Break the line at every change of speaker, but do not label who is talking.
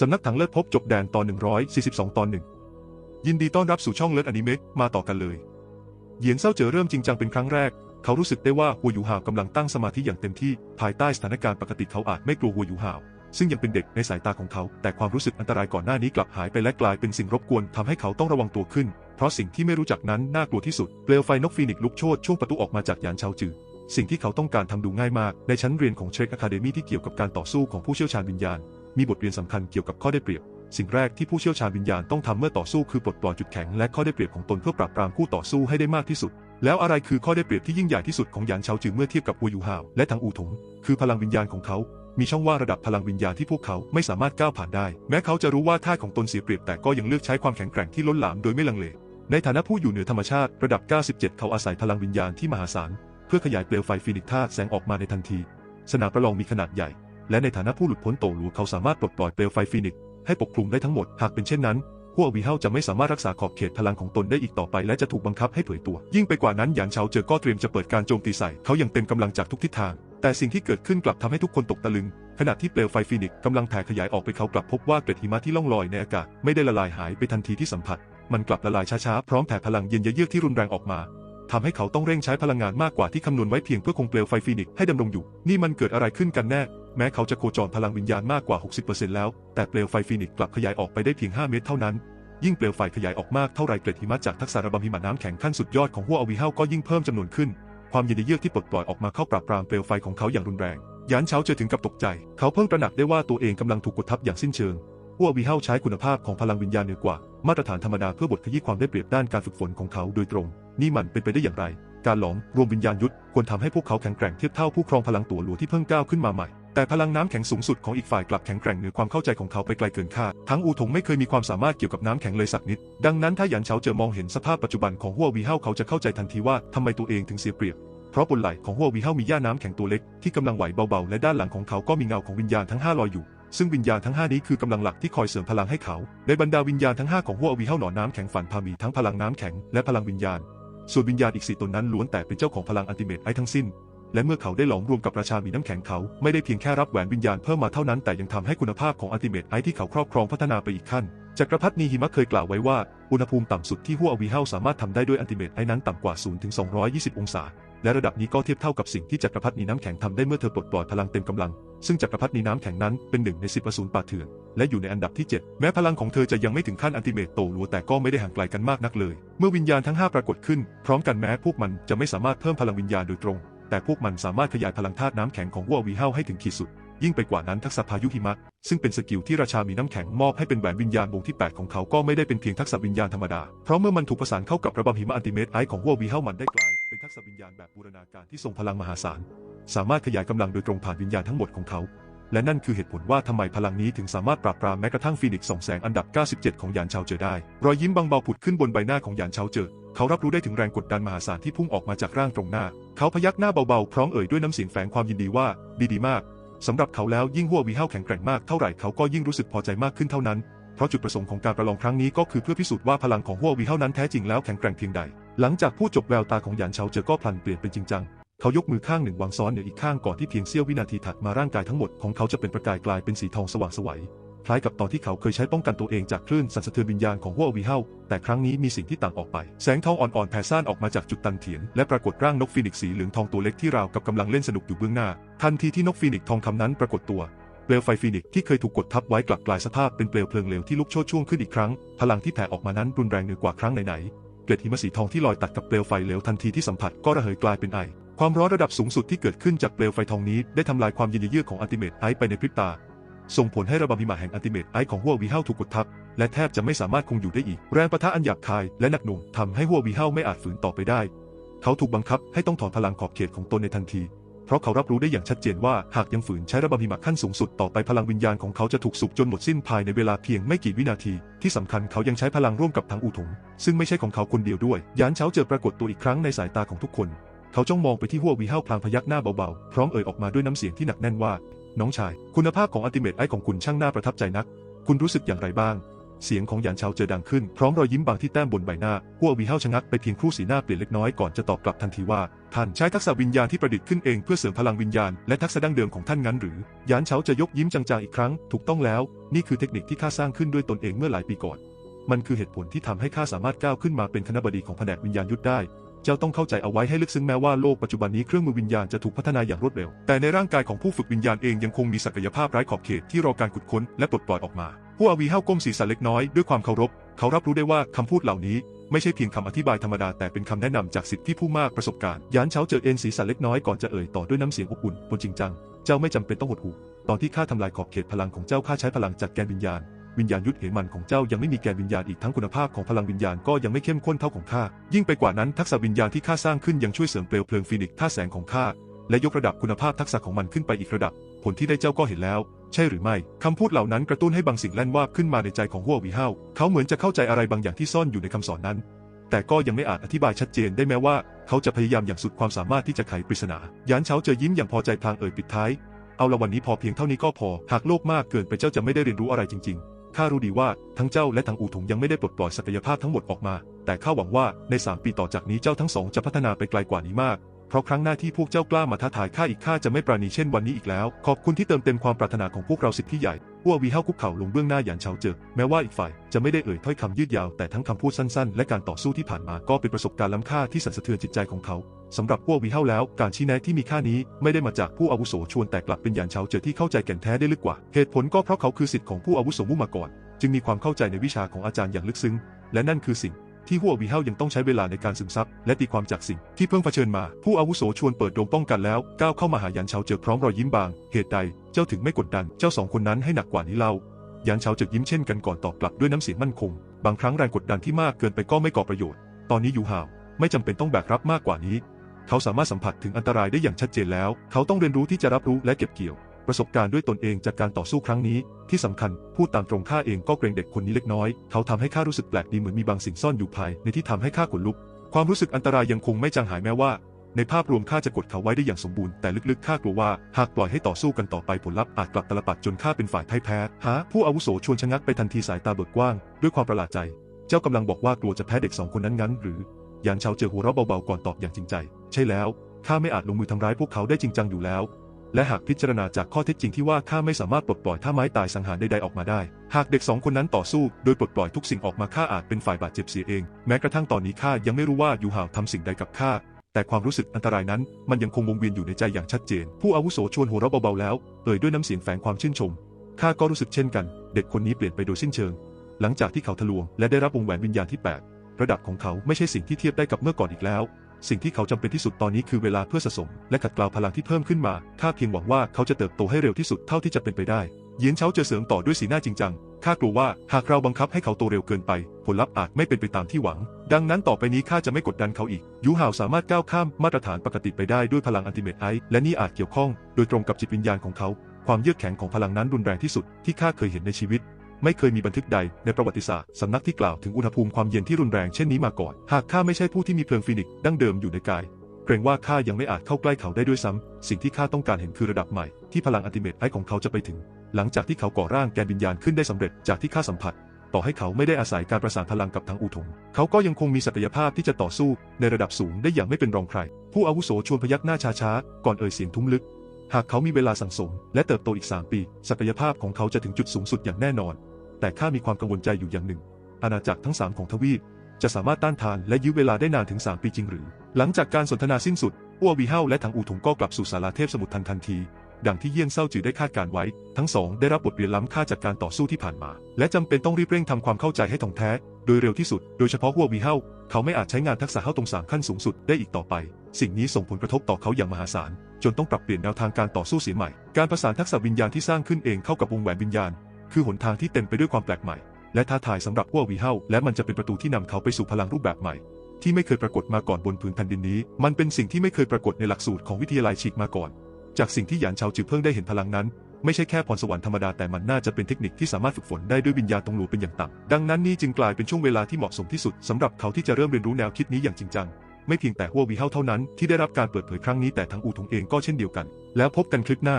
สำนักถังเลิศพบจบแดนตอน 142 ตอนหนึ่งยินดีต้อนรับสู่ช่องเลิศอนิเมะมาต่อกันเลยเหยียนเศร้าเจอเริ่มจริงจังเป็นครั้งแรก เขารู้สึกได้ว่าหัวหยูหาวกำลังตั้งสมาธิอย่างเต็มที่ภายใต้สถานการณ์ปกติเขาอาจไม่กลัวหัวหยูหาว ซึ่งยังเป็นเด็กในสายตาของเขา แต่ความรู้สึกอันตรายก่อนหน้านี้กลับหายไปและกลายเป็นสิ่งรบกวนทำให้เขาต้องระวังตัวขึ้น เพราะสิ่งที่ไม่รู้จักนั้นน่ากลัวที่สุดเปลวไฟนกฟีนิกซ์ลุกโชนช่วงประตูออกมาจากยานชาวจือสิ่งที่เขาต้องการทำดูง่ายมาก ในชั้นเรียนของเทรคอะคาเดมีที่เกี่ยวกับการต่อสู้ของผู้เชี่ยวชาญวิญญาณ มีบทเรียนสำคัญเกี่ยวกับข้อได้เปรียบ สิ่งแรกที่ผู้เชี่ยวชาญวิญญาณต้องทำเมื่อต่อสู้คือปลดปล่อยจุดแข็งและข้อได้เปรียบของตนเพื่อปราบปรามคู่ต่อสู้ให้ได้มากที่สุด แล้วอะไรคือข้อได้เปรียบที่ยิ่งใหญ่ที่สุดของหยานเฉาจือเมื่อเทียบกับวัวยูฮาวและทางอูถงคือพลังวิญญาณของเขา มีช่องว่างระดับพลังวิญญาณที่พวกเขาไม่สามารถก้าวผ่านได้ แม้เขาจะรู้ว่าท่าของตนเสียเปรียบแต่ก็ยังเลือกใช้ความแข็งแกร่งที่ล้นหลามโดยไม่ลังเล ในฐานะผู้อยู่เหนือธรรมชาติระดับ 97 เขาอาศัยพลังวิญญาณที่มหาศาลเพื่อขยายเปลวไฟฟีนิกธาตุแสงออกมาในทันที สนามประลองมีขนาดใหญ่ และในฐานะผู้หลุดพ้นโตหลัวเขาสามารถปลดปล่อยเปลวไฟฟีนิกซ์ให้ปกคลุมได้ทั้งหมด หากเป็นเช่นนั้นพวกวีเฮาจะไม่สามารถรักษาขอบเขตพลังของตนได้อีกต่อไป และจะถูกบังคับให้เผยตัว ยิ่งไปกว่านั้นหยานเฉาเจอก็เตรียมจะเปิดการโจมตีใส่เขาอย่างเต็มกำลังจากทุกทิศทาง แต่สิ่งที่เกิดขึ้นกลับทำให้ทุกคนตกตะลึง ขณะที่เปลวไฟฟีนิกซ์กำลังแผ่ขยายออกไปเขากลับพบว่าเกล็ดหิมะที่ล่องลอยในอากาศไม่ได้ละลายหายไปทันทีที่สัมผัส มันกลับละลายช้าๆพร้อมแผ่พลังเย็นเยือกที่รุนแรงออกมาทำให้เขาต้องเร่งใช้พลังงานมากกว่าที่คำนวณไว้เพียงเพื่อคงเปลวไฟฟีนิกซ์ให้ดำรงอยู่ นี่มันเกิดอะไรขึ้นกันแน่ แม้เขาจะโคจรพลังวิญญาณมากกว่า 60%แล้ว แต่เปลวไฟฟีนิกซ์กลับขยายออกไปได้เพียง 5 เมตรเท่านั้น ยิ่งเปลวไฟขยายออกมากเท่าไรเกล็ดหิมะจากทักษะระบำหิมะน้ำแข็งขั้นสุดยอดของหัวอวีเฮาก็ยิ่งเพิ่มจำนวนขึ้น ความเย็นเยือกที่ปลดปล่อยออกมาเข้าปราบปรามเปลวไฟของเขาอย่างรุนแรงยานเช้าเจอถึงกับตกใจ เขาเพิ่งตระหนักได้ว่าตัวเองกำลังถูกกดทับอย่างสิ้นเชิงหัวอวีเฮาใช้คุณภาพของพลังวิญญาณเหนือกว่า มาตรฐานธรรมดาเพื่อบทขยี้ความได้เปรียบด้านการฝึกฝนของเขาโดยตรง นี่มันเป็นไปได้อย่างไร การหลอมรวมวิญญาณยุทธควรทำให้พวกเขาแข็งแกร่งเทียบเท่าผู้ครองพลังตัวหลวที่เพิ่งก้าวขึ้นมาใหม่ แต่พลังน้ำแข็งสูงสุดของอีกฝ่ายกลับแข็งแกร่งเหนือความเข้าใจของเขาไปไกลเกินคาด ทั้งอูถงไม่เคยมีความสามารถเกี่ยวกับน้ำแข็งเลยสักนิด ดังนั้นถ้าหยันเฉาเจอมองเห็นสภาพปัจจุบันของหัววีเฮาเขาจะเข้าใจทันทีว่าทำไมตัวเองถึงเสียเปรียบ เพราะบนไหล่ของหัววีเฮามีย่าน้ำแข็งตัวเล็กที่กำลังไหวเบาๆ และด้านหลังของเขาก็มีเงาของวิญญาณทั้งห้าลอยอยู่ซึ่งวิญญาณทั้ง 5 นี้คือกำลังหลักที่คอยเสริมพลังให้เขา ในบรรดาวิญญาณทั้ง 5 ของหัววีเฮาหนอนน้ำแข็งฝันพามีทั้งพลังน้ำแข็งและพลังวิญญาณ ส่วนวิญญาณอีกสี่ตนนั้นล้วนแต่เป็นเจ้าของพลังอัลติเมทไอทั้งสิ้น และเมื่อเขาได้หลอมรวมกับราชามีน้ำแข็งเขาไม่ได้เพียงแค่รับแหวนวิญญาณเพิ่มมาเท่านั้นแต่ยังทำให้คุณภาพของอัลติเมทไอที่เขาครอบครองพัฒนาไปอีกขั้นจักรพรรดินีหิมะเคยกล่าวไว้ว่า อุณหภูมิต่ำสุดที่หัววีเฮาสามารถทำได้ด้วยอัลติเมทไอนั้นต่ำกว่า 0 ถึง 220 องศา และระดับนี้ก็เทียบเท่ากับสิ่งที่จักรพรรดินีน้ำแข็งทำได้เมื่อเธอปลดปล่อยพลังเต็มกำลัง ซึ่งจักรพรรดินีน้ำแข็งนั้นเป็นหนึ่งในสิบอสูรป่าเถื่อน และอยู่ในอันดับที่ 7 แม้พลังของเธอจะยังไม่ถึงขั้นอันติเมตโตหลัวแต่ก็ไม่ได้ห่างไกลกันมากนักเลย เมื่อวิญญาณทั้ง 5 ปรากฏขึ้น พร้อมกันแม้พวกมันจะไม่สามารถเพิ่มพลังวิญญาณโดยตรง แต่พวกมันสามารถขยายพลังธาตุน้ำแข็งของวัววีเฮาให้ถึงขีดสุด ยิ่งไปกว่านั้นทักษะพายุหิมะ ซึ่งเป็นสกิลที่ราชามีน้ำแข็งมอบให้เป็นแหวนวิญญาณวงที่ 8 ของเขาก็ไม่ได้เป็นเพียงทักษะวิญญาณธรรมดา เพราะเมื่อมันถูกประสานเข้ากับระบำหิมะอันติเมตไอของวัววีเฮามันได้กลายเป็นทักษะวิญญาณแบบบูรณาการที่ทรงพลังมหาศาล สามารถขยายกำลังโดยตรงผ่านวิญญาณทั้งหมดของเขา และนั่นคือเหตุผลว่าทำไมพลังนี้ถึงสามารถปราบปรามแม้กระทั่งฟีนิกซ์สองแสงอันดับ 97 ของหยานชาวเจอได้ รอยยิ้มบางเบาผุดขึ้นบนใบหน้าของยานชาวเจอ เขารับรู้ได้ถึงแรงกดดันมหาศาลที่พุ่งออกมาจากร่างตรงหน้า เขาพยักหน้าเบาๆ พร้อมเอ่ยด้วยน้ำเสียงแฝงความยินดีว่า ดีดีมาก สำหรับเขาแล้วยิ่งหัววีเฮาแข็งแกร่งมากเท่าไหร่เขาก็ยิ่งรู้สึกพอใจมากขึ้นเท่านั้น เพราะจุดประสงค์ของการประลองครั้งนี้ก็คือเพื่อพิสูจน์ว่าพลังของหัววีเฮานั้นแท้จริงแล้วแข็งแกร่งเพียงใด หลังจากพูดจบแววตาของหยานเฉาเจอก็พลันเปลี่ยนเป็นจริงจังเขายกมือข้างหนึ่งวางซ้อนเหนืออีกข้างก่อนที่เพียงเสี้ยววินาทีถัดมาร่างกายทั้งหมดของเขาจะเป็นประกายกลายเป็นสีทองสว่างสวย คล้ายกับตอนที่เขาเคยใช้ป้องกันตัวเองจากคลื่นสั่นสะเทือนวิญญาณของหัววีเฮาแต่ครั้งนี้มีสิ่งที่ต่างออกไป แสงทองอ่อนๆแผ่ซ่านออกมาจากจุดตันเถียน และปรากฏร่างนกฟีนิกซ์สีเหลืองทองตัวเล็กที่ราวกับกำลังเล่นสนุกอยู่เบื้องหน้า ทันทีที่นกฟีนิกซ์ทองคำนั้นปรากฏตัวเปลวไฟฟีนิกซ์ที่เคยถูกกดทับไว้กลับกลายสภาพเป็นเปลวเพลิงเหลวที่ลุกโชนช่วงขึ้นอีกครั้ง พลังที่แผ่ออกมานั้นรุนแรงเหนือกว่าครั้งไหนๆเกล็ดหิมะสีทองที่ลอยตัดกับเปลวไฟเหลวทันทีที่สัมผัสก็ระเหยกลายเป็นไอ ความร้อนระดับสูงสุดที่เกิดขึ้นจากเปลวไฟทองนี้ได้ทำลายความเย็นเยือกของอัลติเมทไอไปในพริบตา ส่งผลให้ระบำหิมะแห่งอัลติเมทไอของหัววีเฮาถูกกดทับ และแทบจะไม่สามารถคงอยู่ได้อีก แรงปะทะอันหยาบคายและหนักหน่วงทำให้หัววีเฮาไม่อาจฝืนต่อไปได้ เขาถูกบังคับให้ต้องถอนพลังขอบเขตของตนในทันที เพราะเขารับรู้ได้อย่างชัดเจนว่าหากยังฝืนใช้ระบำหิมะขั้นสูงสุดต่อไปพลังวิญญาณของเขาจะถูกสูบจนหมดสิ้นภายในเวลาเพียงไม่กี่วินาที ที่สำคัญเขายังใช้พลังร่วมกับทังอูถงซึ่งไม่ใช่ของเขาคนเดียวด้วย ยานเช้าเจอปรากฏตัวอีกครั้งในสายตาของทุกคน เขาจ้องมองไปที่หัววีเฮาพลางพยักหน้าเบาๆพร้อมเอ่ยออกมาด้วยน้ำเสียงที่หนักแน่นว่า น้องชาย คุณภาพของอัลติเมทไอของคุณช่างน่าประทับใจนัก คุณรู้สึกอย่างไรบ้าง เสียงของหยานเชาเจอดังขึ้น พร้อมรอยยิ้มบางที่แต้มบนใบหน้าหัววีเฮาชะงักไปเพียงครู่สีหน้าเปลี่ยนเล็กน้อยก่อนจะตอบกลับทันทีว่า ท่านใช้ทักษะวิญญาณที่ประดิษฐ์ขึ้นเองเพื่อเสริมพลังวิญญาณและทักษะดั้งเดิมของท่านงั้นหรือ หยานเฉาจะยกยิ้มจางๆอีกครั้ง ถูกต้องแล้ว นี่คือเทคนิคที่ข้าสร้างขึ้นด้วยตนเองเมื่อหลายปีก่อน มันคือเหตุผลที่ทำให้ข้าสามารถก้าวขึ้นมาเป็นคณบดีของแผนกวิญญาณยุทธได้ เจ้าต้องเข้าใจเอาไว้ให้ลึกซึ้งแม้ว่าโลกปัจจุบันนี้เครื่องมือวิญญาณจะถูกพัฒนาอย่างรวดเร็ว แต่ในร่างกายของผู้ฝึกวิญญาณเองยังคงมีศักยภาพไร้ขอบเขตที่รอการขุดค้นและปลดปล่อยออกมา ผู้อาวีเฮาก้มศีรษะเล็กน้อยด้วยความเคารพ เขารับรู้ได้ว่าคำพูดเหล่านี้ไม่ใช่เพียงคำอธิบายธรรมดาแต่เป็นคำแนะนำจากสิทธิที่ผู้มากประสบการณ์ยานเช้าเจอเอ็นศีรษะเล็กน้อยก่อนจะเอ่ยต่อด้วยน้ำเสียงอบอุ่นบนจริงจัง เจ้าไม่จำเป็นต้องหดหู่ตอนที่ข้าทำลายขอบเขตพลังของเจ้าข้าใช้พลังจากแกนวิญญาณ วิญญาณยุทธเหมันของเจ้ายังไม่มีแกนวิญญาณอีกทั้งคุณภาพของพลังวิญญาณก็ยังไม่เข้มข้นเท่าของข้า ยิ่งไปกว่านั้นทักษะวิญญาณที่ข้าสร้างขึ้นยังช่วยเสริมเปลวเพลิงฟีนิกซ์ท่าแสงของข้าและยกระดับคุณภาพทักษะของมันขึ้นไปอีกระดับ ผลที่ได้เจ้าก็เห็นแล้ว ใช่หรือไม่ คำพูดเหล่านั้นกระตุ้นให้บางสิ่งแล่นวาบขึ้นมาในใจของหัววีเฮาเขาเหมือนจะเข้าใจอะไรบางอย่างที่ซ่อนอยู่ในคำสอนนั้น แต่ก็ยังไม่อาจอธิบายชัดเจนได้แม้ว่า เขาจะพยายามอย่างสุดความสามารถที่จะไขปริศนา ยานเช้าเจอยิ้มอย่างพอใจพลางเอ่ยปิดท้าย เอาละวันนี้พอเพียงเท่านี้ก็พอ หากโลกมากเกินไปเจ้าจะไม่ได้เรียนรู้อะไรจริง ๆ ข้ารู้ดีว่าทั้งเจ้าและทั้งอูถุงยังไม่ได้ปลดปล่อยศักยภาพทั้งหมดออกมา แต่ข้าหวังว่าใน3ปีต่อจากนี้เจ้าทั้งสองจะพัฒนาไปไกลกว่านี้มาก เพราะครั้งหน้าที่พวกเจ้ากล้ามาท้าทายข้าอีกข้าจะไม่ปราณีเช่นวันนี้อีกแล้ว ขอบคุณที่เติมเต็มความปรารถนาของพวกเราสิทธิ์ใหญ่ พวกวีเฮาคุกเข่าลงเบื้องหน้าหยานเฉาเจอ แม้ว่าอีกฝ่ายจะไม่ได้เอ่ยถ้อยคำยืดยาวแต่ทั้งคำพูดสั้นๆ และการต่อสู้ที่ผ่านมาก็เป็นประสบการณ์ล้ำค่าที่สั่นสะเทือนจิตใจของเขาสำหรับพวกวีเฮาแล้ว การชี้แนะที่มีค่านี้ไม่ได้มาจากผู้อาวุโสชวนแต่กลับเป็นหยานเฉาเจอที่เข้าใจแก่นแท้ได้ลึกกว่า เหตุผลก็เพราะเขาคือสิทธิ์ของผู้อาวุโสมุ่มาก่อน จึงมีความเข้าใจในวิชาของอาจารย์อย่างลึกซึ้ง และนั่นคือสิ่ง ที่หัววีเฮายังต้องใช้เวลาในการซึมซับและตีความจากสิ่งที่เพิ่งเผชิญมา ผู้อาวุโสชวนเปิดโดมป้องกันแล้ว ก้าวเข้ามาหายันเฉาเจอพร้อมรอยยิ้มบาง เหตุใดเจ้าถึงไม่กดดันเจ้าสองคนนั้นให้หนักกว่านี้เล่ายันเฉาเจอยิ้มเช่นกันก่อนตอบกลับด้วยน้ำเสียงมั่นคง บางครั้งแรงกดดันที่มากเกินไปก็ไม่ก่อประโยชน์ ตอนนี้ยูฮาวไม่จำเป็นต้องแบกรับมากกว่านี้ เขาสามารถสัมผัสถึงอันตรายได้อย่างชัดเจนแล้ว เขาต้องเรียนรู้ที่จะรับรู้และเก็บเกี่ยว ประสบการณ์ด้วยตนเองจากการต่อสู้ครั้งนี้ ที่สำคัญพูดตามตรงข้าเองก็เกรงเด็กคนนี้เล็กน้อย เขาทำให้ข้ารู้สึกแปลกดีเหมือนมีบางสิ่งซ่อนอยู่ภายในที่ทำให้ข้าขนลุก ความรู้สึกอันตรายยังคงไม่จางหายแม้ว่า ในภาพรวมข้าจะกดเขาไว้ได้อย่างสมบูรณ์แต่ลึกๆข้ากลัวว่าหากปล่อยให้ต่อสู้กันต่อไปผลลัพธ์อาจกลับตลปัดจนข้าเป็นฝ่ายพ่ายแพ้ฮะผู้อาวุโสชวนชะงักไปทันทีสายตาเบิกกว้าง ด้วยความประหลาดใจ เจ้ากำลังบอกว่ากลัวจะแพ้เด็กสองคนนั้นงั้นหรือยานเฉาเจอหัวเราะเบาๆก่อนตอบอย่างจริงใจ ใช่แล้วข้าไม่อาจลงมือทำร้ายพวกเขาได้จริงจังอยู่แล้ว และหากพิจารณาจากข้อเท็จจริงที่ว่าข้าไม่สามารถปลดปล่อยท่าไม้ตายสังหารใดๆออกมาได้ หากเด็กสองคนนั้นต่อสู้โดยปลดปล่อยทุกสิ่งออกมาข้าอาจเป็นฝ่ายบาดเจ็บเสียเอง แม้กระทั่งตอนนี้ข้ายังไม่รู้ว่ายูฮาวทำสิ่งใดกับข้าแต่ความรู้สึกอันตรายนั้น มันยังคงวงเวียนอยู่ในใจอย่างชัดเจน ผู้อาวุโสชวนหัวเราะเบาๆแล้วเอ่ยด้วยน้ำเสียงแฝงความชื่นชมข้าก็รู้สึกเช่นกัน เด็กคนนี้เปลี่ยนไปโดยสิ้นเชิง หลังจากที่เขาทะลวงและได้รับวงแหวนวิญญาณที่แปดระดับของเขาไม่ใช่สิ่งที่เทียบได้กับเมื่อก่อนอีกแล้ว สิ่งที่เขาจำเป็นที่สุดตอนนี้คือเวลาเพื่อสะสม และขัดเกลาพลังที่เพิ่มขึ้นมา ข้าเพียงหวังว่าเขาจะเติบโตให้เร็วที่สุดเท่าที่จะเป็นไปได้ เยียนเช้าเจอเสริมต่อด้วยสีหน้าจริงจัง ข้ากลัวว่าหากเราบังคับให้เขาโตเร็วเกินไป ผลลัพธ์อาจไม่เป็นไปตามที่หวัง ดังนั้นต่อไปนี้ข้าจะไม่กดดันเขาอีก ยูฮาวสามารถก้าวข้ามมาตรฐานปกติไปได้ด้วยพลังอันติเมตไอและนี่อาจเกี่ยวข้อง โดยตรงกับจิตวิญญาณของเขา ความเยือกแข็งของพลังนั้นรุนแรงที่สุดที่ข้าเคยเห็นในชีวิต ไม่เคยมีบันทึกใดในประวัติศาสตร์สำนักที่กล่าวถึงอุณหภูมิความเย็นที่รุนแรงเช่นนี้มาก่อน หากข้าไม่ใช่ผู้ที่มีเพลิงฟีนิกซ์ดั้งเดิมอยู่ในกาย เกรงว่าข้ายังไม่อาจเข้าใกล้เขาได้ด้วยซ้ำสิ่งที่ข้าต้องการเห็นคือระดับใหม่ ที่พลังอัลติเมทไอของเขาจะไปถึง หลังจากที่เขาก่อร่างแกนวิญญาณขึ้นได้สำเร็จจากที่ข้าสัมผัส ต่อให้เขาไม่ได้อาศัยการประสานพลังกับทางอูถงเขาก็ยังคงมีศักยภาพที่จะต่อสู้ในระดับสูงได้อย่างไม่เป็นรองใคร ผู้อาวุโสชวนพยักหน้าช้าๆก่อนเอ่ยเสียงทุ้มลึกหากเขามีเวลาสั่งสม และเติบโตอีก 3 ปี ศักยภาพของเขาจะถึงจุดสูงสุดอย่างแน่นอน แต่ข้ามีความกังวลใจอยู่อย่างหนึ่ง อาณาจักรทั้ง3ของทวีปจะสามารถต้านทานและยื้อเวลาได้นานถึง 3 ปีจริงหรือ หลังจากการสนทนาสิ้นสุดอ้ววีเฮาและทางอูถงก็กลับสู่ศาลาเทพสมุทรทันทันที ดังที่เยี่ยงเศร้าจือได้คาดการไว้ ทั้งสองได้รับบทเรียนล้ำค่าจากการต่อสู้ที่ผ่านมา และจำเป็นต้องรีบเร่งทำความเข้าใจให้ถ่องแท้ โดยเร็วที่สุด โดยเฉพาะหัววีเฮาเขาไม่อาจใช้งานทักษะเฮาตรงสามขั้นสูงสุดได้อีกต่อไป สิ่งนี้ส่งผลกระทบต่อเขาอย่างมหาศาล จนต้องปรับเปลี่ยนแนวทางการต่อสู้เสียใหม่ การประสานทักษะวิญญาณที่สร้างขึ้นเองเข้ากับวงแหวนวิญญาณ คือหนทางที่เต็มไปด้วยความแปลกใหม่ และท้าทายสำหรับหัววีเฮาและมันจะเป็นประตูที่นำเขาไปสู่พลังรูปแบบใหม่ ที่ไม่เคยปรากฏมาก่อนบนผืนแผ่นดินนี้ มันเป็นสิ่งที่ไม่เคยปรากฏในหลักสูตรของวิทยาลัยฉีกมาก่อน จากสิ่งที่หยานเฉาจือเพิ่งได้เห็นพลังนั้นไม่ใช่แค่พรสวรรค์ธรรมดาแต่มันน่าจะเป็นเทคนิคที่สามารถฝึกฝนได้ด้วยวิญญาณตรงหลูเป็นอย่างต่ำดังนั้นนี่จึงกลายเป็นช่วงเวลาที่เหมาะสมที่สุดสำหรับเขาที่จะเริ่มเรียนรู้แนวคิดนี้อย่างจริงจัง ไม่เพียงแต่หัววีเฮาเท่านั้นที่ได้รับการเปิดเผยครั้งนี้แต่ทั้งอูทงเองก็เช่นเดียวกัน แล้วพบกันคลิปหน้า